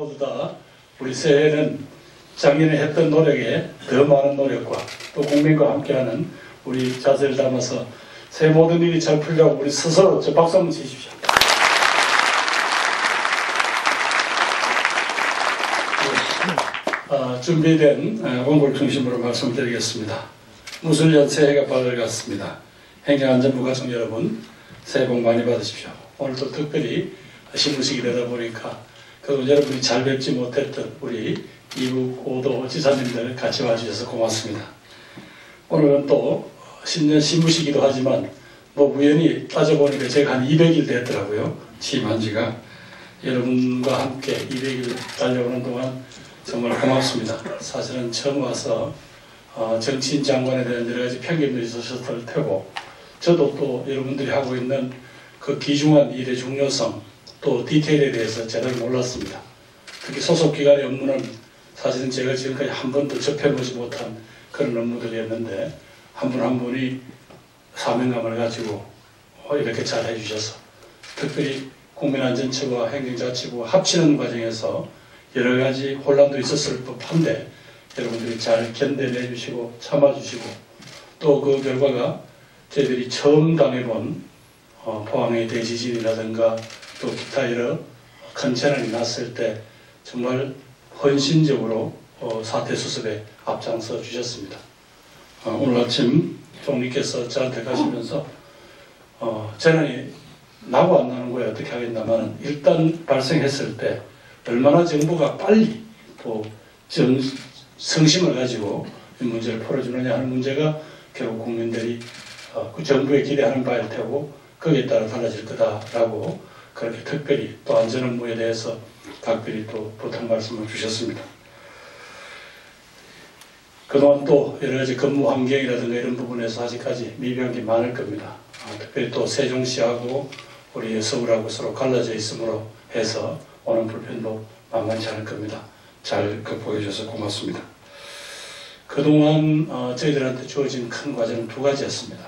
모두 다 우리 새해는 작년에 했던 노력에 더 많은 노력과 또 국민과 함께하는 우리 자세를 담아서 새해 모든 일이 잘 풀려고 우리 스스로 저 박수 한번 치십시오. 어, 준비된 어, 원고를 중심으로 말씀드리겠습니다. 무술년 새해가 밝았습니다. 행정안전부 가족 여러분 새해 복 많이 받으십시오. 오늘도 특별히 신부식이 되다 보니까 그리고 여러분이 잘 뵙지 못했던 우리 이북 오도 지사님들 같이 와주셔서 고맙습니다. 오늘은 또 신년 신부시기도 하지만 뭐 우연히 따져보니까 제가 한 200일 됐더라고요. 취임한 지가 여러분과 함께 200일 달려오는 동안 정말 고맙습니다. 사실은 처음 와서 어, 정치인 장관에 대한 여러 가지 편견도 있으셨을 테고 저도 또 여러분들이 하고 있는 그 귀중한 일의 중요성 또 디테일에 대해서 제대로 몰랐습니다. 특히 소속 기관의 업무는 사실은 제가 지금까지 한 번도 접해보지 못한 그런 업무들이었는데 한 분한 분이 사명감을 가지고 어, 이렇게 잘 해주셔서 특별히 국민안전처와 행정자치부 합치는 과정에서 여러 가지 혼란도 있었을 법한데 여러분들이 잘 견뎌내 주시고 참아주시고 또 그 결과가 저희들이 처음 당해본 어, 포항의 대지진이라든가 또 기타 여러 큰 재난이 났을 때 정말 헌신적으로 어, 사태 수습에 앞장서 주셨습니다. 어, 오늘 아침 총리께서 저한테 가시면서 어, 재난이 나고 안 나는 거에 어떻게 하겠냐면 일단 발생했을 때 얼마나 정부가 빨리 또 정, 성심을 가지고 이 문제를 풀어주느냐 하는 문제가 결국 국민들이 어, 그 정부에 기대하는 바일 테고 거기에 따라 달라질 거다라고 그렇게 특별히 또 안전 업무에 대해서 각별히 또 부탁 말씀을 주셨습니다. 그동안 또 여러 가지 근무 환경이라든가 이런 부분에서 아직까지 미비한 게 많을 겁니다. 아, 특별히 또 세종시하고 우리 서울하고 서로 갈라져 있으므로 해서 오는 불편도 만만치 않을 겁니다. 잘 극복해 주셔서 고맙습니다. 그동안 어, 저희들한테 주어진 큰 과제는 두 가지였습니다.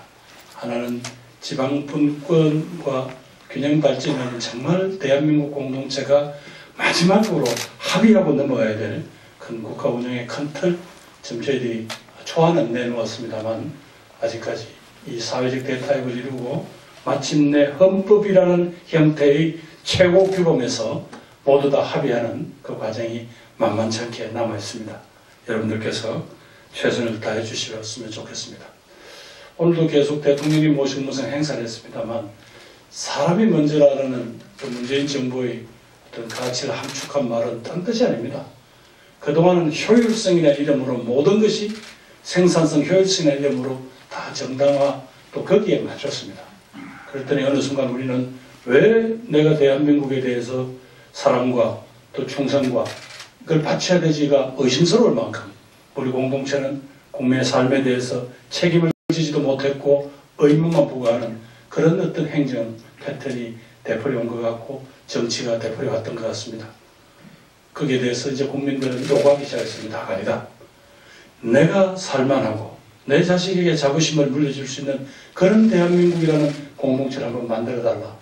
하나는 지방 분권과 균형 발전하는 정말 대한민국 공동체가 마지막으로 합의하고 넘어가야 될 큰 국가 운영의 큰 틀, 지금 저희들이 초안은 내놓았습니다만 아직까지 이 사회적 대타협을 이루고 마침내 헌법이라는 형태의 최고 규범에서 모두 다 합의하는 그 과정이 만만치 않게 남아 있습니다. 여러분들께서 최선을 다해 주시었으면 좋겠습니다. 오늘도 계속 대통령님 모신 무슨 행사를 했습니다만 사람이 먼저라는 그 문재인 정부의 어떤 가치를 함축한 말은 딴 뜻이 아닙니다. 그동안은 효율성이라는 이름으로 모든 것이 생산성 효율성이라는 이름으로 다 정당화 또 거기에 맞췄습니다. 그랬더니 어느 순간 우리는 왜 내가 대한민국에 대해서 사랑과 또 충성과 그걸 바쳐야 되지가 의심스러울 만큼 우리 공동체는 국민의 삶에 대해서 책임을 지지도 못했고 의무만 부과하는 그런 어떤 행정 패턴이 되풀이 온것 같고 정치가 되풀이 왔던 것 같습니다. 거기에 대해서 이제 국민들은 요구하기 시작했습니다. 아니다. 내가 살만하고 내 자식에게 자부심을 물려줄 수 있는 그런 대한민국이라는 공동체를 한번 만들어달라.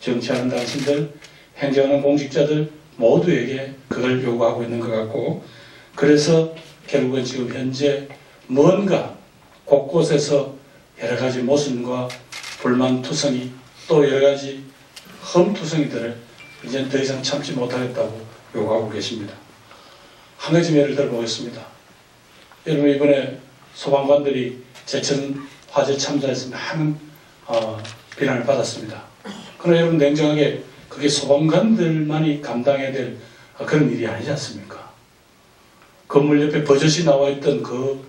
정치하는 당신들, 행정하는 공직자들 모두에게 그걸 요구하고 있는 것 같고 그래서 결국은 지금 현재 뭔가 곳곳에서 여러 가지 모순과 불만투성이 또 여러 가지 험투성이들을 이제 더 이상 참지 못하겠다고 요구하고 계십니다. 한 가지 예를 들어 보겠습니다. 여러분 이번에 소방관들이 제천 화재 참사에서 많은 어, 비난을 받았습니다. 그러나 여러분 냉정하게 그게 소방관들만이 감당해야 될 그런 일이 아니지 않습니까? 건물 옆에 버젓이 나와 있던 그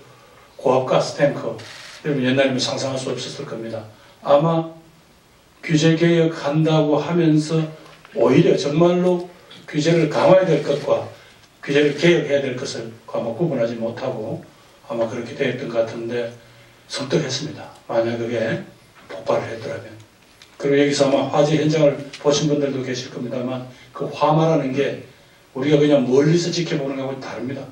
고압가스 탱커 여러분 옛날에는 상상할 수 없었을 겁니다. 아마 규제 개혁한다고 하면서 오히려 정말로 규제를 강화해야 될 것과 규제를 개혁해야 될 것을 아마 구분하지 못하고 아마 그렇게 되었던 것 같은데 선택했습니다. 만약 그게 폭발을 했더라면. 그리고 여기서 아마 화재 현장을 보신 분들도 계실 겁니다만 그 화마라는 게 우리가 그냥 멀리서 지켜보는 것하고 다릅니다.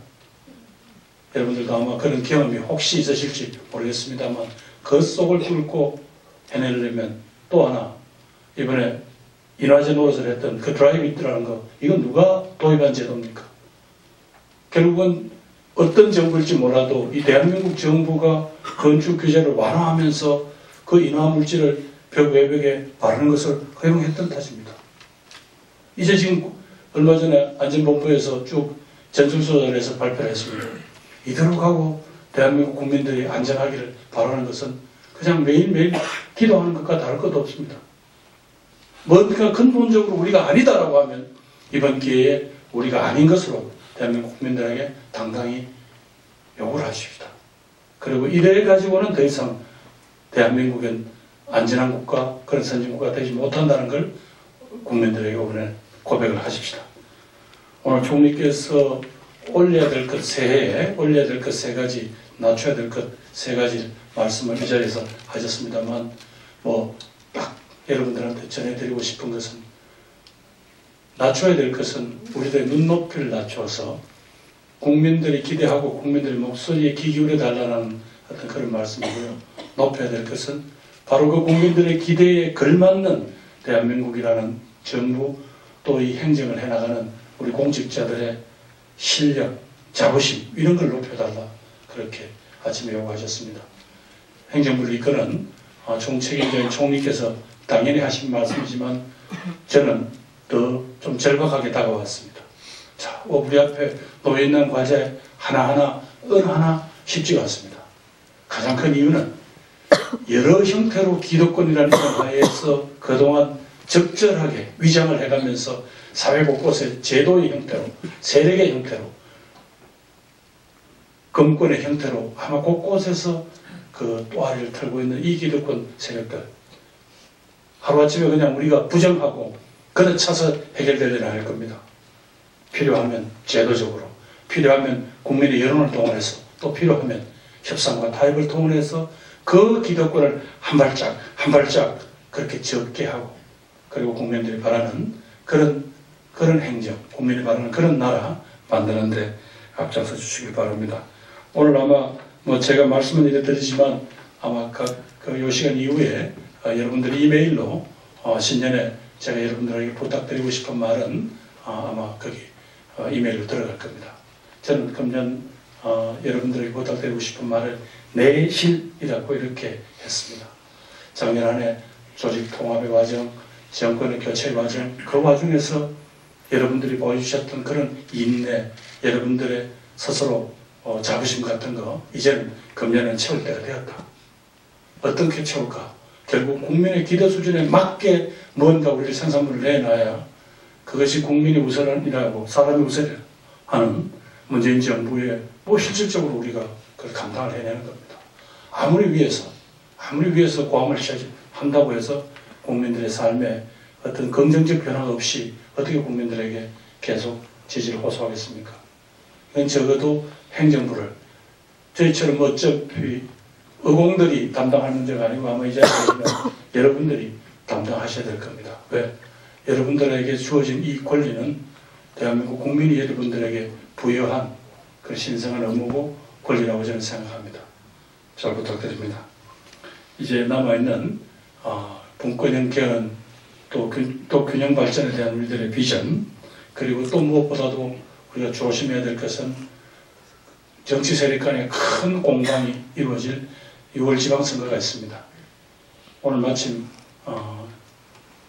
여러분들도 아마 그런 경험이 혹시 있으실지 모르겠습니다만 그 속을 뚫고 해내려면 또 하나 이번에 인화제 노릇을 했던 그 드라이브인이라는 거 이건 누가 도입한 제도입니까? 결국은 어떤 정부일지 몰라도 이 대한민국 정부가 건축 규제를 완화하면서 그 인화 물질을 벽 외벽에 바르는 것을 허용했던 탓입니다. 이제 지금 얼마 전에 안전본부에서 쭉 전술조사를 발표를 했습니다. 이대로 가고 대한민국 국민들이 안전하기를 바라는 것은 그냥 매일매일 기도하는 것과 다를 것도 없습니다. 뭔가 근본적으로 우리가 아니다라고 하면 이번 기회에 우리가 아닌 것으로 대한민국 국민들에게 당당히 요구를 하십시다. 그리고 이래 가지고는 더 이상 대한민국은 안전한 국가, 그런 선진국가 되지 못한다는 걸 국민들에게 오늘 고백을 하십시다. 오늘 총리께서 올려야 될 것 새해에 올려야 될 것 세 가지, 낮춰야 될 것 세 가지 말씀을 이 자리에서 하셨습니다만 뭐 딱 여러분들한테 전해드리고 싶은 것은 낮춰야 될 것은 우리들의 눈높이를 낮춰서 국민들이 기대하고 국민들의 목소리에 귀 기울여 달라는 어떤 그런 말씀이고요. 높여야 될 것은 바로 그 국민들의 기대에 걸맞는 대한민국이라는 정부 또 이 행정을 해나가는 우리 공직자들의 실력, 자부심 이런 걸 높여달라 그렇게 아침에 요구하셨습니다. 행정부를 이끄는 총책임자인 총리께서 당연히 하신 말씀이지만 저는 더 좀 절박하게 다가왔습니다. 자, 우리 앞에 놓여 있는 과제 하나하나 어느 하나 쉽지가 않습니다. 가장 큰 이유는 여러 형태로 기득권이라는 하에서 그동안 적절하게 위장을 해가면서 사회 곳곳에 제도의 형태로 세력의 형태로 검권의 형태로 아마 곳곳에서 그 또아리를 털고 있는 이 기득권 세력들 하루아침에 그냥 우리가 부정하고 그렇차서 해결될 일은 아닐 겁니다. 필요하면 제도적으로 필요하면 국민의 여론을 동원해서 또 필요하면 협상과 타협을 통해서 그 기득권을 한 발짝 한 발짝 그렇게 적게 하고 그리고 국민들이 바라는 그런 그런 행정, 국민이 바라는 그런 나라 만드는데 앞장서 주시길 바랍니다. 오늘 아마 뭐 제가 말씀을 이래 드리지만 아마 그요 시간 이후에 어, 여러분들이 이메일로 어, 신년에 제가 여러분들에게 부탁드리고 싶은 말은 어, 아마 거기 어, 이메일로 들어갈 겁니다. 저는 금년 어, 여러분들에게 부탁드리고 싶은 말을 내실이라고 이렇게 했습니다. 작년 한 해 조직 통합의 과정, 정권의 교체 과정, 그 과정에서 여러분들이 보여주셨던 그런 인내, 여러분들의 스스로 어, 자부심 같은 거, 이제는 금년은 채울 때가 되었다. 어떻게 채울까? 결국 국민의 기대 수준에 맞게 뭔가 우리 생산물을 내놔야 그것이 국민이 우선이라고 사람이 우선이라 하는 문재인 정부의 뭐 실질적으로 우리가 그걸 감당을 해내는 겁니다. 아무리 위해서, 아무리 위해서 고함을 한다고 해서 국민들의 삶에 어떤 긍정적 변화가 없이 어떻게 국민들에게 계속 지지를 호소하겠습니까? 이건 적어도 행정부를 저희처럼 어차피 의공들이 담당할 문제가 아니고 아마 이제 여러분들이 담당하셔야 될 겁니다. 왜? 여러분들에게 주어진 이 권리는 대한민국 국민이 여러분들에게 부여한 그 신성한 의무고 권리라고 저는 생각합니다. 잘 부탁드립니다. 이제 남아있는 어, 분권형 개헌 또, 또 균형 발전에 대한 우리들의 비전 그리고 또 무엇보다도 우리가 조심해야 될 것은 정치 세력 간의 큰 공방이 이루어질 6월 지방선거가 있습니다. 오늘 마침 어,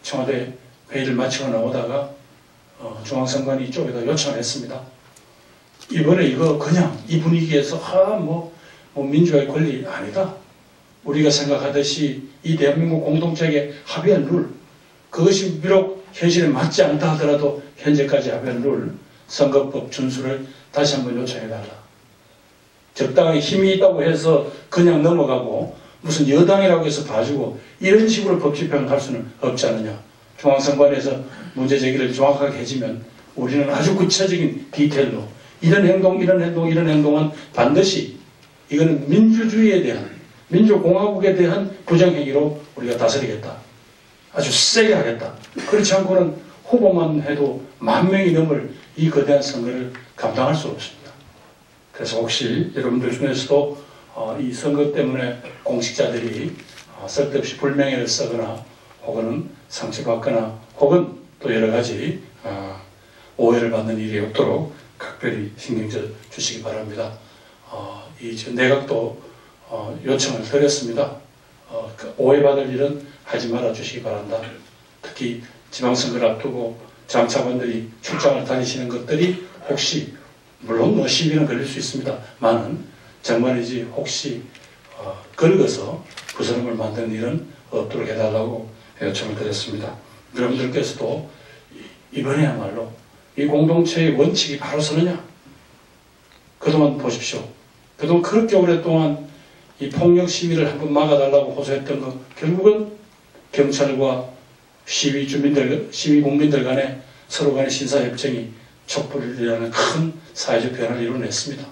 청와대 회의를 마치고 나오다가 어, 중앙선관위 이쪽에다 요청을 했습니다. 이번에 이거 그냥 이 분위기에서 아뭐 뭐 민주화의 권리 아니다. 우리가 생각하듯이 이 대한민국 공동체의 합의한 룰 그것이 비록 현실에 맞지 않다 하더라도 현재까지 합의한 룰 선거법 준수를 다시 한번 요청해달라. 적당히 힘이 있다고 해서 그냥 넘어가고 무슨 여당이라고 해서 봐주고 이런 식으로 법 집행할 수는 없지 않느냐. 중앙선관위에서 문제 제기를 정확하게 해주면 우리는 아주 구체적인 디테일로 이런 행동, 이런 행동, 이런 행동은 반드시 이거는 민주주의에 대한 민주공화국에 대한 부정행위로 우리가 다스리겠다. 아주 세게 하겠다. 그렇지 않고는 후보만 해도 만 명이 넘을 이 거대한 선거를 감당할 수 없습니다. 그래서 혹시 여러분들 중에서도 어, 이 선거 때문에 공직자들이 어, 쓸데없이 불명예를 쓰거나 혹은 상처받거나 혹은 또 여러 가지 아, 오해를 받는 일이 없도록 각별히 신경 써 주시기 바랍니다. 어, 이 내각도 어, 요청을 드렸습니다. 어, 그 오해받을 일은 하지 말아 주시기 바란다. 특히 지방선거를 앞두고 장차관들이 출장을 다니시는 것들이 혹시 물론 뭐 시비는 걸릴 수 있습니다만은 정말이지 혹시 어, 긁어서 부스럼을 만드는 일은 없도록 해달라고 요청을 드렸습니다. 여러분들께서도 이- 이번에야말로 이 공동체의 원칙이 바로 서느냐? 그동안 보십시오. 그동안 그렇게 오랫동안 이 폭력 시위를 한번 막아달라고 호소했던 거 결국은 경찰과 시위 주민들, 시위 국민들 간에 서로 간의 신사협정이 촛불을 일하는 큰 사회적 변화를 이뤄냈습니다.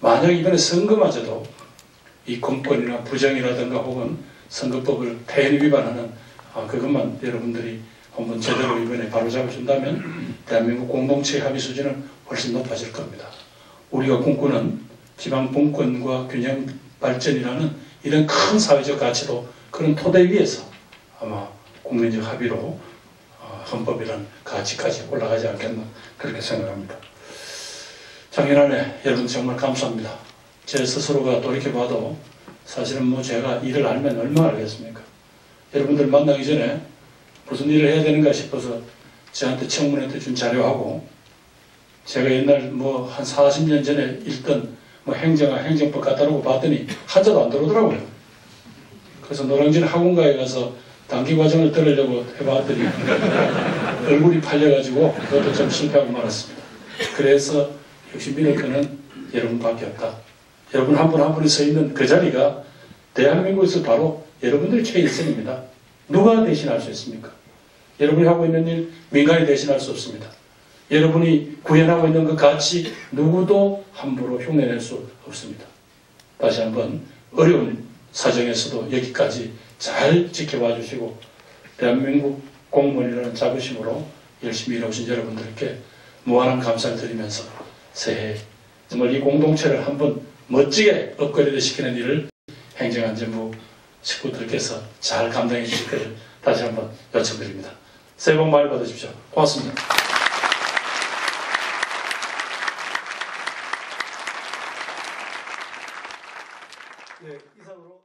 만약 이번에 선거마저도 이 공권이나 부정이라든가 혹은 선거법을 태연 위반하는 아, 그것만 여러분들이 한번 제대로 이번에 바로잡아준다면 대한민국 공동체 합의 수준은 훨씬 높아질 겁니다. 우리가 꿈꾸는 지방 분권과 균형 발전이라는 이런 큰 사회적 가치도 그런 토대 위에서 아마 국민적 합의로 어, 헌법이란 가치까지 올라가지 않겠나 그렇게 생각합니다. 작년안에 여러분 정말 감사합니다. 제 스스로가 돌이켜봐도 사실은 뭐 제가 일을 알면 얼마나 알겠습니까? 여러분들 만나기 전에 무슨 일을 해야 되는가 싶어서 저한테 청문회 준 자료하고 제가 옛날 뭐 한 40년 전에 읽던 뭐 행정학 행정법 갖다 놓고 봤더니 한자도 안 들어오더라고요. 그래서 노량진 학원가에 가서 단기 과정을 들으려고 해봤더니 얼굴이 팔려가지고 그것도 좀 실패하고 말았습니다. 그래서 역시 거는 여러분밖에 없다. 여러분 한 분 한 분이 서 있는 그 자리가 대한민국에서 바로 여러분들의 최일선입니다. 누가 대신할 수 있습니까? 여러분이 하고 있는 일 민간이 대신할 수 없습니다. 여러분이 구현하고 있는 그 가치 누구도 함부로 흉내낼 수 없습니다. 다시 한번 어려운 사정에서도 여기까지 잘 지켜봐 주시고 대한민국 공무원이라는 자부심으로 열심히 일하신 여러분들께 무한한 감사를 드리면서 새해 정말 이 공동체를 한번 멋지게 업그레이드 시키는 일을 행정안전부 식구들께서 잘 감당해 주실 것을 다시 한번 요청드립니다. 새해 복 많이 받으십시오. 고맙습니다.